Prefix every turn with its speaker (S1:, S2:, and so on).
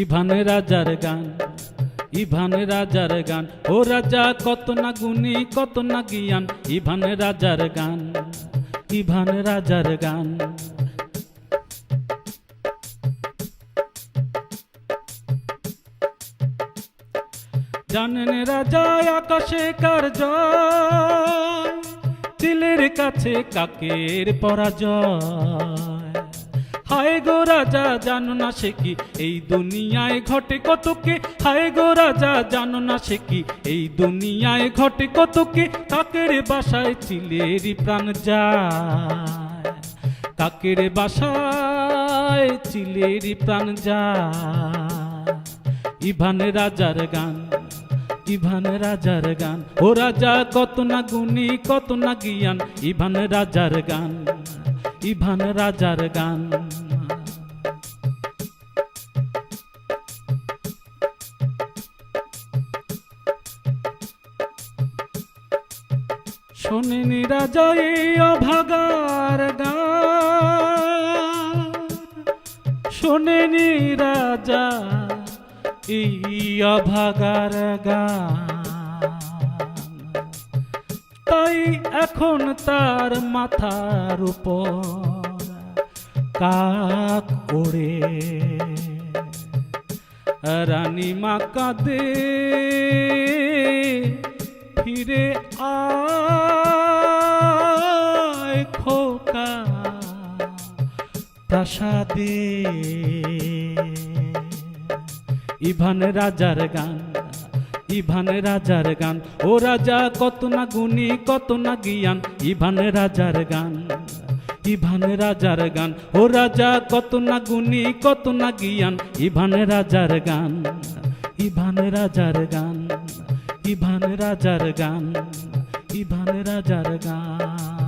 S1: Ivan রাজার গান, Ivan রাজার গান। ও রাজা, কত না গুণী, কত না জ্ঞান। ইভান রাজার গান, ইভান রাজার গান। জানেন রাজা, আকাশে কার জয় চিলের কাছে কাকের পরাজয়। হায় গো রাজা, জানো না সে কি? এই দুনিয়ায় ঘটে কত কে? হায় গো রাজা, জানো না সে কি? এই দুনিয়ায় ঘটে কত কে? কাকের বাসায় চিলেরই প্রাণ যায়। কাকের বাসায় চিলেরই প্রাণ যায়। ইভান রাজার গান, ইভান রাজার গান। ও রাজা, কত না গুণী, কত না জ্ঞান। ইভান রাজার গান, ইভান রাজার গান। শোনেনি রাজা এই অভাগার গান। শোনেনি রাজা এই অভাগার গান। তাই এখন তার মাথার উপর কাক ওড়ে। রানী মা কাঁদে, ফিরে আয়। খোকা প্রাসাদে। ইভান রাজার গান, ইভান রাজার গান। ও রাজা, কত না গুণী, কত না জ্ঞান। ইভান রাজার গান, ইভান রাজার গান। ও রাজা, কত না গুণী, কত না জ্ঞান। ইভান রাজার গান, ইভান রাজার গান, ইভান রাজার গান, ইভান রাজার গান।